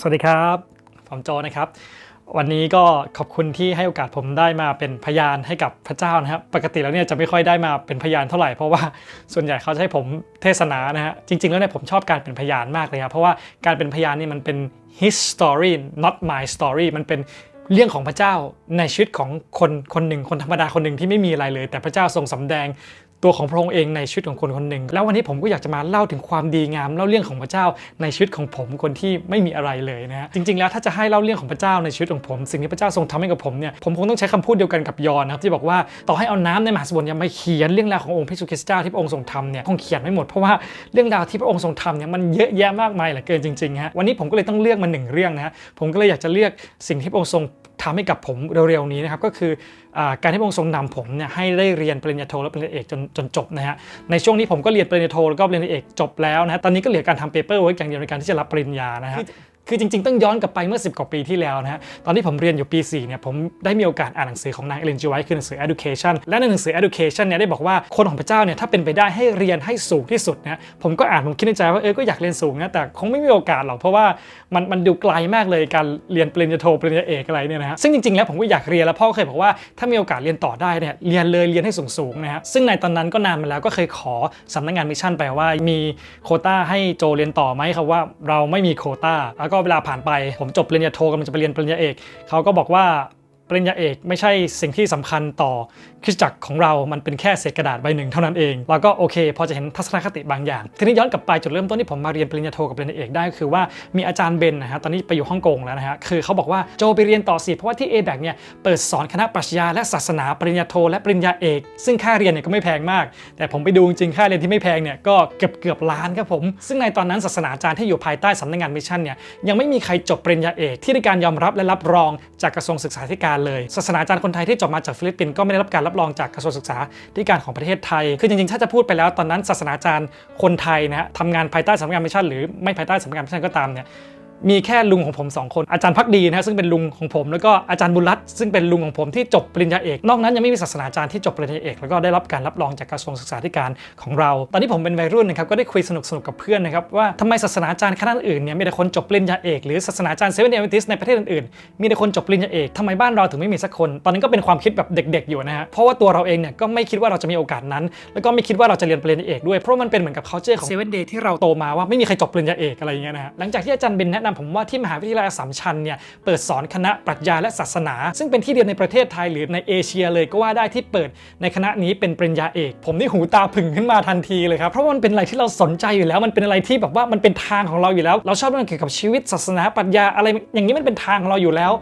สวัสดีครับ ผมโจนะครับ วันนี้ก็ขอบคุณที่ให้โอกาสผมได้มาเป็นพยานให้กับพระเจ้านะครับ ปกติแล้วเนี่ยจะไม่ค่อยได้มาเป็นพยานเท่าไหร่เพราะว่าส่วนใหญ่เขาจะให้ผมเทศนานะฮะ จริง ๆ แล้วเนี่ยผมชอบการเป็นพยานมากเลยครับเพราะว่าการเป็นพยานนี่มันเป็น his story not my story มันเป็นเรื่องของพระเจ้าในชีวิตของคนคนหนึ่งคนธรรมดาคนหนึ่งที่ไม่มีอะไรเลย แต่พระเจ้าทรงสำแดง ตัวของพระองค์เองในชีวิตของคนคนหนึ่ง แล้ววันนี้ผมก็อยากจะมาเล่าถึงความดีงามเล่าเรื่องของพระเจ้าในชีวิตของผมคนที่ไม่มีอะไรเลยนะฮะจริง ๆ แล้วถ้าจะให้เล่าเรื่องของพระเจ้าในชีวิตของผม สิ่งที่พระเจ้าทรงทำให้กับผมเนี่ยผมคงต้องใช้คำพูดเดียวกันกับยอนนะครับที่บอกว่าต่อให้เอาน้ำในมหาสมุทรเนี่ยมาเขียนเรื่องราวขององค์พระเยซูคริสต์เจ้าที่พระองค์ทรงทำเนี่ยคงเขียนไม่หมดเพราะว่าเรื่องราวที่พระองค์ทรงทำเนี่ยมันเยอะแยะมากมายเหลือเกินจริงๆฮะวันนี้ผมก็เลยต้องเลือกมาหนึ่งเรื่องนะฮะผมก็เลยอยากจะเลือกสิ่งที่พระองค์ทรง ทำให้กับผมเร็วๆนี้นะครับก็คืออการที่พระองค์ทรงนำผมเนี่ยให้ได้เรียนปริญญาโทและปริญญาเอกจนจนจบนะฮะในช่วงนี้ผมก็เรียนปริญญาโทแล้วก็ปริญญาเอกจบแล้วนะฮะตอนนี้ก็เหลือการทำเปเปอร์ไว้อย่างเดียวในการที่จะรับปริญญานะฮะ คือจริงๆ ต้องย้อนกลับไปเมื่อ 10 กว่าปีที่แล้วนะฮะ ตอนที่ผมเรียนอยู่ปี 4 เนี่ย ผมได้มีโอกาสอ่านหนังสือของนายเอเลนจีไวท์คือหนังสือ education และในหนังสือ education เนี่ยได้บอกว่าคนของพระเจ้าเนี่ยถ้าเป็นไปได้ให้เรียนให้สูงที่สุดนะผมก็อ่านผมคิดในใจว่าเออก็อยากเรียนสูงนะแต่คงไม่มีโอกาสหรอกเพราะว่ามันมันดูไกลมากเลยการเรียนปริญญาโทปริญญาเอกอะไรเนี่ยนะฮะซึ่งจริงๆแล้วผมก็อยากเรียนแล้วพ่อเคยบอกว่าถ้ามีโอกาสเรียนต่อได้เนี่ยเรียนเลยเรียนให้สูงๆนะฮะซึ่งในตอนนั้นก็นานมาแล้วก็เคยขอสำนักงานมิชชั่นไปว่ามีโคต้าให้โจเรียนต่อไหมครับว่าเราไม่มีโคต้าแล้วก็เวลาผ่านไป ผมจบปริญญาโทกำลังจะไปเรียนปริญญาเอกเขาก็บอกว่า ปริญญาเอกไม่ใช่สิ่งที่สำคัญต่อคริสตจักรของเรา มันเป็นแค่เศษกระดาษใบหนึ่งเท่านั้นเองแล้วก็โอเค พอจะเห็นทัศนคติบางอย่าง ทีนี้ย้อนกลับไปจุดเริ่มต้นที่ผมมาเรียนปริญญาโทกับปริญญาเอกได้ก็คือว่ามีอาจารย์เบนนะฮะตอนนี้ไปอยู่ฮ่องกงแล้วนะฮะคือเขาบอกว่าโจไปเรียนต่อสิเพราะว่าที่ a b a c เนี่ยเปิดสอนคณะปรัชญาและศาสนาปริญญาโทและปริญญาเอก ซึ่งค่าเรียนเนี่ยก็ไม่แพงมาก แต่ผมไปดูจริงค่าเรียนที่ไม่แพงเนี่ยก็เกือบเกือบล้านครับผม ซึ่งในตอนนั้นศาสนาจารย์ที่อยู่ภายใต้สำนักงานมิชชั่นเนี่ยยังไม่มีใครจบปริญญาเอกที่ได้การยอมรับและรับรองจากกระทรวงศึกษาธิการเลย ศาสนาจารย์คนไทยที่จบมาจากฟิลิปปินส์ก็ไม่ได้รับการรับรองจากกระทรวงศึกษาธิการของประเทศไทย คือจริงๆ ถ้าจะพูดไปแล้วตอนนั้นศาสนาจารย์คนไทยนะฮะทำงานภายใต้สำนักงานมิชชั่นหรือไม่ภายใต้สำนักงานมิชชั่นก็ตามเนี่ย มีแค่ลุงของผม 2 คนอาจารย์พักดีนะฮะซึ่งเป็นลุงของผมแล้วก็อาจารย์บุญรัตน์ซึ่งเป็นลุงของผมที่จบปริญญาเอก นอกนั้นยังไม่มีศาสนาจารย์ที่จบปริญญาเอกแล้วก็ได้รับการรับรองจากกระทรวงศึกษาธิการของเรา ตอนนี้ผมเป็นวัยรุ่นนะครับก็ได้คุยสนุกๆกับเพื่อนนะครับว่าทำไมศาสนาจารย์คณะอื่นเนี่ยมีแต่คนจบปริญญาเอกหรือศาสนาจารย์เซเว่นเอเวนติสในประเทศอื่นๆมีแต่คนจบปริญญาเอกทำไมบ้านเราถึงไม่มีสักคน ตอนนั้นก็เป็นความคิดแบบเด็ก ๆอยู่นะฮะเพราะว่าตัวเราเองเนี่ยก็ไม่คิดว่าเราจะมีโอกาสนั้น แล้วก็ไม่คิดว่าเราจะเรียนปริญญาเอกด้วยเพราะมันเป็นเหมือนกับ culture ของเซเว่นเดย์ที่เราโตมาว่าไม่มีใครจบปริญญาเอกอะไรอย่างเงี้ยนะฮะหลังจากที่อาจารย์เบนแนะนำผมว่าที่มหาวิทยาลัยอัสสัมชัญเนี่ยเปิดสอนคณะปรัชญาและศาสนา ซึ่งเป็นที่เดียวในประเทศไทยหรือในเอเชียเลยก็ว่าได้ที่เปิดในคณะนี้เป็นปริญญาเอก ผมนี่หูตาผึ่งขึ้นมาทันทีเลยครับเพราะว่ามันเป็นอะไรที่เราสนใจอยู่แล้ว มันเป็นอะไรที่แบบว่ามันเป็นทางของเราอยู่แล้ว เราชอบเรื่องเกี่ยวกับชีวิตศาสนาปรัชญาอะไรอย่างนี้มันเป็นทางของเราอยู่แล้ว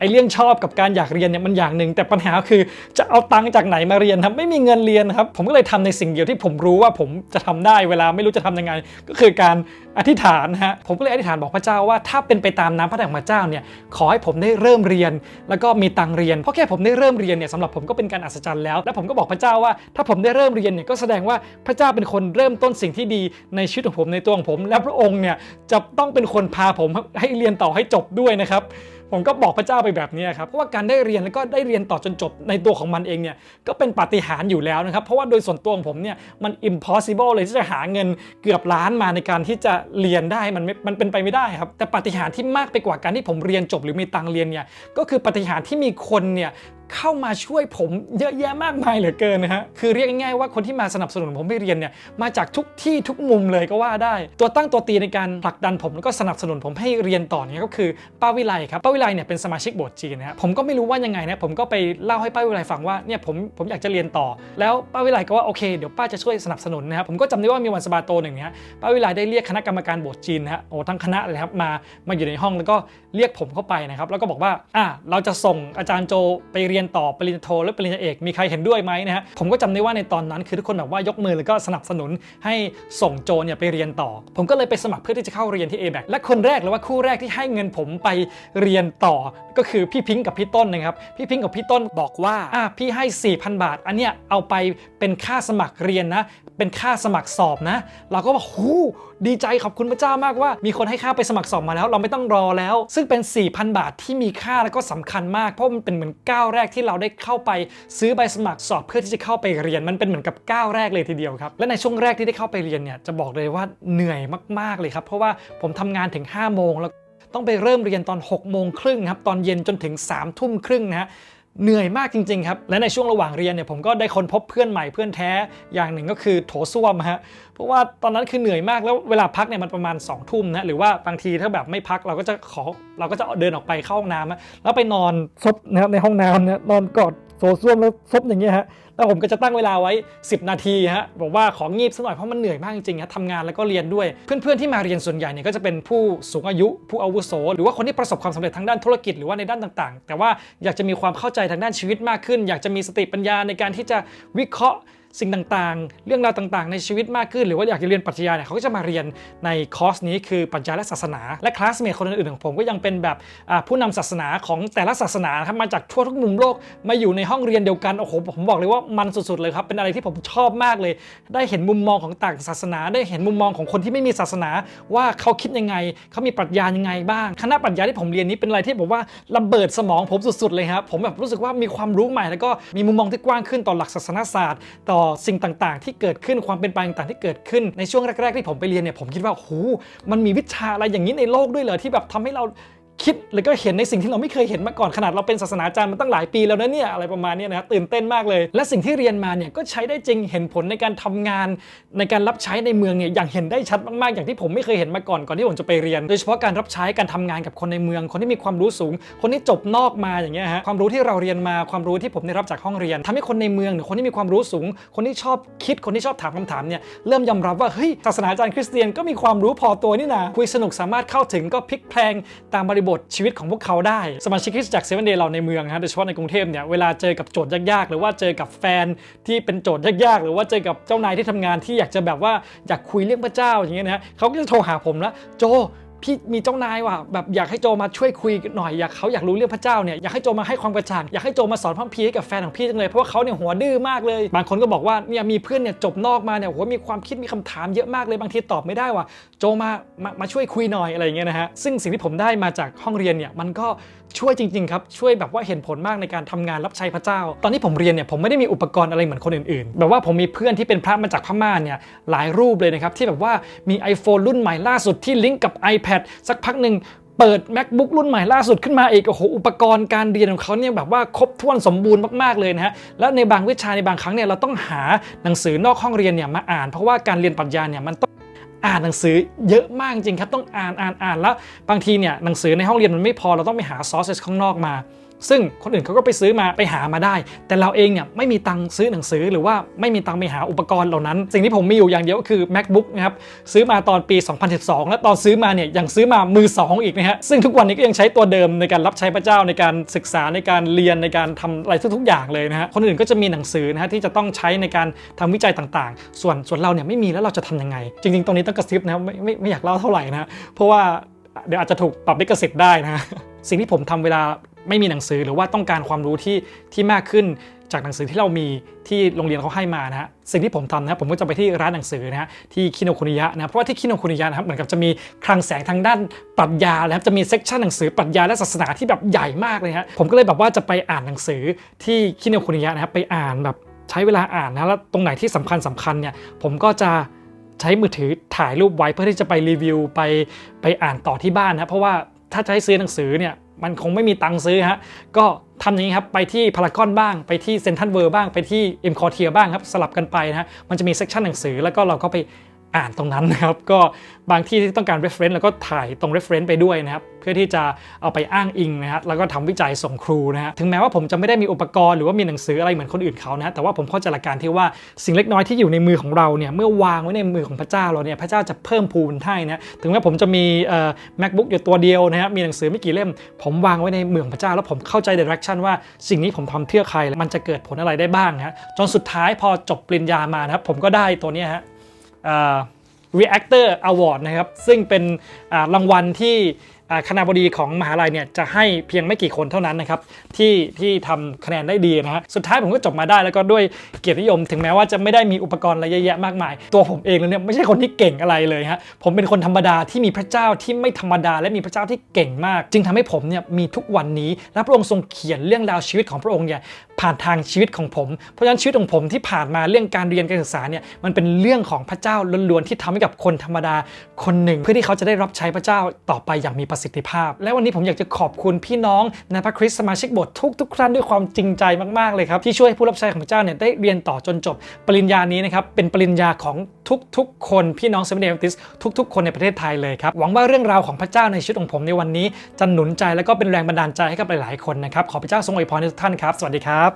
ไอเรื่องชอบกับการอยากเรียนเนี่ยมันอย่างหนึ่งแต่ปัญหาคือจะเอาตังค์จากไหนมาเรียนครับไม่มีเงินเรียนครับผมก็เลยทำในสิ่งเดียวที่ผมรู้ว่าผมจะทำได้เวลาไม่รู้จะทำยังไง ก็คือการอธิษฐานนะฮะผมก็เลยอธิษฐานบอกพระเจ้าว่าถ้าเป็นไปตามน้ำพระทัยของพระเจ้าเนี่ยขอให้ผมได้เริ่มเรียน แล้วก็มีตังค์เรียนเพราะแค่ผมได้เริ่มเรียนเนี่ยสำหรับผมก็เป็นการอัศจรรย์แล้ว และผมก็บอกพระเจ้าว่า ถ้าผมได้เริ่มเรียนเนี่ยก็แสดงว่าพระเจ้าเป็นคนเริ่มต้นสิ่งที่ดีในชีวิตของผมในตัวของผม และพระองค์เนี่ยจะต้องเป็นคนพาผมให้เรียนต่อให้จบด้วยนะครับ ผมก็บอกพระเจ้าไปแบบนี้ครับเพราะว่าการได้เรียนแล้วก็ได้เรียนต่อจนจบในตัวของมันเองเนี่ยก็เป็นปาฏิหาริย์อยู่แล้วนะครับ เพราะว่าโดยส่วนตัวของผมเนี่ยมัน impossible เลยที่จะหาเงินเกือบล้านมาในการที่จะเรียนได้มันมันเป็นไปไม่ได้ครับแต่ปาฏิหาริย์ที่มากไปกว่าการที่ผมเรียนจบ หรือมีตังเรียนเนี่ยก็คือปาฏิหาริย์ที่มีคนเนี่ย เข้ามาช่วยผมเยอะแยะมากมายเหลือเกินนะฮะ คือเรียกง่ายๆว่าคนที่มาสนับสนุนผมใหเรียนเนี่ยมาจากทุกที่ทุกมุมเลยก็ว่าได้ ตัวตั้งตัวตีในการผลักดันผมแล้วก็สนับสนุนผมให้เรียนต่อเนี่ยก็คือป้าวิไลครับป้าวิไลเนี่ยเป็นสมาชิกโบสถ์จีนนะฮะผมก็ไม่รู้ว่ายังไงนะผมก็ไปเล่าให้ป้าวิไลฟังว่าเนี่ยผมผมอยากจะเรียนต่อ แล้วป้าวิไลก็ว่าโอเคเดี๋ยวป้าจะช่วยสนับสนุนนะครับผมก็จำได้ว่ามีวันสบาโตหนึ่งเนี่ยป้าวิไลได้เรียกคณะกรรมการโบสถ์จีนนะฮะโอ้ทั้งคณะเลยครับมามาอยู่ในห้องแล้วก็เรียกผมเข้าไปนะครับแล้วก็บอกว่าอะเราจะส่งอาจารย์โจไปเรียนต่อปริญญาโทและปริญญาเอกมีใครเห็นด้วยไหมนะฮะผมก็จำได้ว่าในตอนนั้นคือทุกคนแบบว่ายกมือแล้วก็สนับสนุนให้ส่งโจเนี่ยไปเรียนต่อ ผมก็เลยไปสมัครเพื่อที่จะเข้าเรียนที่ a b a c และคนแรกหรือว่าคู่แรกที่ให้เงินผมไปเรียนต่อ ก็คือพี่พิงกับพี่ต้นนะครับพี่พิงกับพี่ต้นบอกว่าอะพี่ให้ 4,000 บาท อันเนี้ยเอาไปเป็นค่าสมัครเรียนนะเป็นค่าสมัครสอบนะ เราก็บอกหูดีใจขอบคุณพระเจ้ามากว่า มีคนให้ค่าไปสมัครสอบมาแล้ว เราไม่ต้องรอแล้ว ซึ่งเป็น 4,000 บาทที่มีค่าและก็สำคัญมากเพราะมันเป็นเหมือนก้าวแรกที่เราได้เข้าไปซื้อใบสมัครสอบเพื่อที่จะเข้าไปเรียนมันเป็นเหมือนกับก้าวแรกเลยทีเดียวครับและในช่วงแรกที่ได้เข้าไปเรียนเนี่ยจะบอกเลยว่าเหนื่อยมากๆเลยครับเพราะว่าผมทำงานถึง5โมงแล้วต้องไปเริ่มเรียนตอน6กโมงครึ่งครับตอนเย็นจนถึง3ามทุ่มครึ่งนะฮะ เหนื่อยมากจริงๆครับ และในช่วงระหว่างเรียนเนี่ยผมก็ได้ค้นพบเพื่อนใหม่เพื่อนแท้อย่างหนึ่งก็คือโถส้วมฮะ เพราะว่าตอนนั้นคือเหนื่อยมากแล้วเวลาพักเนี่ยมันประมาณ2องทุ่มนะหรือว่าบางทีถ้าแบบไม่พักเราก็จะขอเราก็จะเดินออกไปเข้าห้องน้ำแล้วไปนอนซบนะครับในห้องน้ำนะนอนกอด โซซ่วมแล้วซบอย่างเงี้ยฮะแล้วผมก็จะตั้งเวลาไว้ 10 นาทีฮะบอกว่าของงีบสักหน่อยเพราะมันเหนื่อยมากจริงๆฮะทำงานแล้วก็เรียนด้วย เพื่อนๆที่มาเรียนส่วนใหญ่เนี่ยก็จะเป็นผู้สูงอายุ ผู้อาวุโส หรือว่าคนที่ประสบความสำเร็จทางด้านธุรกิจหรือว่าในด้านต่างๆ แต่ว่าอยากจะมีความเข้าใจทางด้านชีวิตมากขึ้น อยากจะมีสติปัญญาในการที่จะวิเคราะห์ สิ่งต่างๆ เรื่องราวต่างๆ ในชีวิตมากขึ้น หรือว่าอยากจะเรียนปรัชญาเนี่ยเขาก็จะมาเรียนในคอร์สนี้คือปรัชญาและศาสนา และคลาสเมทคนอื่นๆของผมก็ยังเป็นแบบผู้นำศาสนาของแต่ละศาสนาครับมาจากทั่วทุกมุมโลกมาอยู่ในห้องเรียนเดียวกันโอ้โหผมบอกเลยว่ามันสุดๆเลยครับเป็นอะไรที่ผมชอบมากเลย ได้เห็นมุมมองของต่างศาสนา ได้เห็นมุมมองของคนที่ไม่มีศาสนาว่าเขาคิดยังไงเขามีปรัชญายังไงบ้างคณะปรัชญาที่ผมเรียนนี้เป็นอะไรที่ผมว่าระเบิดสมองผมสุดๆเลยครับผมแบบรู้สึกว่ามีความรู้ใหม่แล้วก็มีมุมมองที่กว้างขึ้นต่อหลักศาสนศาสตร์ต่อสิ่งต่างๆ ที่เกิดขึ้นความเป็นไปต่างๆ ที่เกิดขึ้นในช่วงแรก ๆ ที่ผมไปเรียนเนี่ยผมคิดว่าโหมันมีวิชาอะไรอย่างนี้ในโลกด้วยเหรอที่แบบทำให้เรา คิดแล้วก็เห็นในสิ่งที่เราไม่เคยเห็นมาก่อนขนาดเราเป็นศาสนาจารย์มาตั้งหลายปีแล้วนะเนี่ยอะไรประมาณนี้นะตื่นเต้นมากเลย และสิ่งที่เรียนมาเนี่ยก็ใช้ได้จริงเห็นผลในการทำงาน ในการรับใช้ในเมืองเนี่ยอย่างเห็นได้ชัดมากๆอย่างที่ผมไม่เคยเห็นมาก่อนก่อนที่ผมจะไปเรียน โดยเฉพาะการรับใช้การทำงานกับคนในเมือง คนที่มีความรู้สูง คนที่จบนอกมาอย่างเงี้ยฮะความรู้ที่เราเรียนมาความรู้ที่ผมได้รับจากห้องเรียนทำให้คนในเมืองหรือคนที่มีความรู้สูง คนที่ชอบคิดคนที่ชอบถามคำถามเนี่ยเริ่มยอมรับว่าเฮ้ยศาสนาจารย์คริสเตียนก็มีความรู้พอตัวนี่นะคุยสนุกสามารถเข้าถึงก็พลิกแพลงตามบริบทชีวิตของพวกเขาได้ สมาชิกคริสตจักรเซเว่นเดย์เราในเมืองฮะโดยเฉพาะในกรุงเทพเนี่ยเวลาเจอกับโจทย์ยากๆ หรือว่าเจอกับแฟนที่เป็นโจทย์ยากๆ หรือว่าเจอกับเจ้านายที่ทำงานที่อยากจะแบบว่าอยากคุยเรื่องพระเจ้าอย่างเงี้ยนะฮะเขาก็จะโทรหาผมแล้วโจ พี่มีเจ้านายว่ะแบบอยากให้โจมาช่วยคุยหน่อยอยากเขาอยากรู้เรื่องพระเจ้าเนี่ยอยากให้โจมาให้ความกระจ่างอยากให้โจมาสอนพระพีให้กับแฟนของพี่จังเลยเพราะว่าเขาเนี่ยหัวดื้อมากเลย บางคนก็บอกว่าเนี่ยมีเพื่อนเนี่ยจบนอกมาเนี่ยโหมีความคิดมีคำถามเยอะมากเลยบางทีตอบไม่ได้ว่ะโจมามามาช่วยคุยหน่อยอะไรอย่างเงี้ยนะฮะซึ่งสิ่งที่ผมได้มาจากห้องเรียนเนี่ยมันก็ช่วยจริงๆครับช่วยแบบว่าเห็นผลมากในการทำงานรับใช้พระเจ้า ตอนที่ผมเรียนเนี่ยผมไม่ได้มีอุปกรณ์อะไรเหมือนคนอื่นๆ แบบว่าผมมีเพื่อนที่เป็นพระมาจากพม่าเนี่ยหลายรูปเลยนะครับที่แบบว่ามี iPhone รุ่นใหม่ล่าสุดที่ลิงก์กับ iPad สักพักหนึ่งเปิด macbook รุ่นใหม่ล่าสุดขึ้นมาอีกโอ้โหอุปกรณ์การเรียนของเขาเนี่ยแบบว่าครบถ้วนสมบูรณ์มากๆเลยนะฮะแล้วในบางวิชาในบางครั้งเนี่ยเราต้องหาหนังสือนอกห้องเรียนเนี่ยมาอ่าน เพราะว่าการเรียนปรัชญาเนี่ยมันต้องอ่านหนังสือเยอะมากจริงครับต้องอ่านอ่านอ่านแล้วบางทีเนี่ยหนังสือในห้องเรียนมันไม่พอเราต้องไปหาซอสข้างนอกมา ซึ่งคนอื่นเขาก็ไปซื้อมาไปหามาได้ แต่เราเองเนี่ยไม่มีตังค์ซื้อหนังสือหรือว่าไม่มีตังค์ไปหาอุปกรณ์เหล่านั้น สิ่งที่ผมมีอยู่อย่างเดียวก็คือ macbook นะครับซื้อมาตอนปี 2012 และตอนซื้อมาเนี่ยยังซื้อมามือสองอีกนะฮะซึ่งทุกวันนี้ก็ยังใช้ตัวเดิมในการรับใช้พระเจ้าในการศึกษาในการเรียนในการทำอะไรทุกๆอย่างเลยนะฮะคนอื่นก็จะมีหนังสือนะฮะที่จะต้องใช้ในการทำวิจัยต่างๆ ส่วนส่วนเราเนี่ยไม่มีแล้วเราจะทำยังไง จริงๆตรงนี้ต้องกระซิบนะไม่ไม่ไม่อยากเล่าเท่าไหร่นะเพราะว่าเดี๋ยวอาจจะถูกปรับลิขสิทธิ์ได้นะสิ่งที่ผมทำเวลา ไม่มีหนังสือหรือว่าต้องการความรู้ที่ที่มากขึ้นจากหนังสือที่เรามีที่โรงเรียนเขาให้มานะฮะสิ่งที่ผมทำนะครับผมก็จะไปที่ร้านหนังสือนะฮะที่คิโนคุนิยะนะเพราะว่าที่คิโนคุนิยะนะครับเหมือนกับจะมีคลังแสงทางด้านปรัชญานะครับจะมีเซกชันหนังสือปรัชญาและศาสนาที่แบบใหญ่มากเลยฮะผมก็เลยแบบว่าจะไปอ่านหนังสือที่คิโนคุนิยะนะครับไปอ่านแบบใช้เวลาอ่านนะแล้วตรงไหนที่สำคัญสำคัญเนี่ยผมก็จะใช้มือถือถ่ายรูปไว้เพื่อที่จะไปรีวิวไปไปอ่านต่อที่บ้านนะเพราะว่าถ้าจะให้ซื้อหนังสือเนี่ย มันคงไม่มีตังค์ซื้อฮะก็ทำอย่างนี้ครับไปที่พารากอนบ้างไปที่เซนทันเวอร์บ้างไปที่เอ็มคอเทียบ้างครับสลับกันไปนะฮะมันจะมีเซกชันหนังสือแล้วก็เราก็ไป อ่านตรงนั้นนะครับ ก็บางที่ที่ต้องการ reference แล้วก็ถ่ายตรง reference ไปด้วยนะครับ เพื่อที่จะเอาไปอ้างอิงนะฮะแล้วก็ทำวิจัยส่งครูนะฮะถึงแม้ว่าผมจะไม่ได้มีอุปกรณ์หรือว่ามีหนังสืออะไรเหมือนคนอื่นเขานะฮะแต่ว่าผมเข้าใจหลักการที่ว่าสิ่งเล็กน้อยที่อยู่ในมือของเราเนี่ยเมื่อวางไว้ในมือของพระเจ้าเราเนี่ยพระเจ้าจะเพิ่มพูนให้นะถึงแม้ผมจะมีเอ่อ macbook อยู่ตัวเดียวนะฮะมีหนังสือไม่กี่เล่ม ผมวางไว้ในมือของพระเจ้า แล้วผมเข้าใจ direction ว่าสิ่งนี้ผมทำเพื่อใครมันจะเกิดผลอะไรได้บ้างฮะจนสุดท้ายพอจบปริญญามานะครับผมก็ได้ตัวนี้ฮะ Reactor Award นะครับ ซึ่งเป็นรางวัลที่คณะบดีของมหาลัยเนี่ยจะให้เพียงไม่กี่คนเท่านั้นนะครับที่ที่ทำคะแนนได้ดีนะฮะสุดท้ายผมก็จบมาได้แล้วก็ด้วยเกียรตินิยม ถึงแม้ว่าจะไม่ได้มีอุปกรณ์อะไรเยอะแยะมากมาย ตัวผมเองแล้วเนี่ยไม่ใช่คนที่เก่งอะไรเลยฮะผมเป็นคนธรรมดาที่มีพระเจ้าที่ไม่ธรรมดา และมีพระเจ้าที่เก่งมาก จึงทำให้ผมเนี่ยมีทุกวันนี้และพระองค์ทรงเขียนเรื่องราวชีวิตของพระองค์เนี่ย ผ่านทางชีวิตของผม เพราะฉะนั้นชีวิตของผมที่ผ่านมาเรื่องการเรียนการศึกษาเนี่ยมันเป็นเรื่องของพระเจ้าล้วนๆที่ทำให้กับคนธรรมดาคนหนึ่ง เพื่อที่เขาจะได้รับใช้พระเจ้าต่อไปอย่างมีประสิทธิภาพ และวันนี้ผมอยากจะขอบคุณพี่น้องในพระคริสต์สมาชิกโบสถ์ทุกๆท่านด้วยความจริงใจมากๆเลยครับที่ช่วยให้ผู้รับใช้ของพระเจ้าเนี่ยได้เรียนต่อจนจบ ปริญญานี้นะครับเป็นปริญญาของทุกๆ คนพี่น้องเซเว่นเดวิสทุก ๆ คนในประเทศไทยเลยครับหวังว่าเรื่องราวของพระเจ้าในชีวิตของผมในวันนี้จะหนุนใจและก็เป็นแรงบันดาลใจให้กับหลายๆคนนะครับขอพระเจ้าทรงอวยพรให้ทุกท่านครับ สวัสดีครับ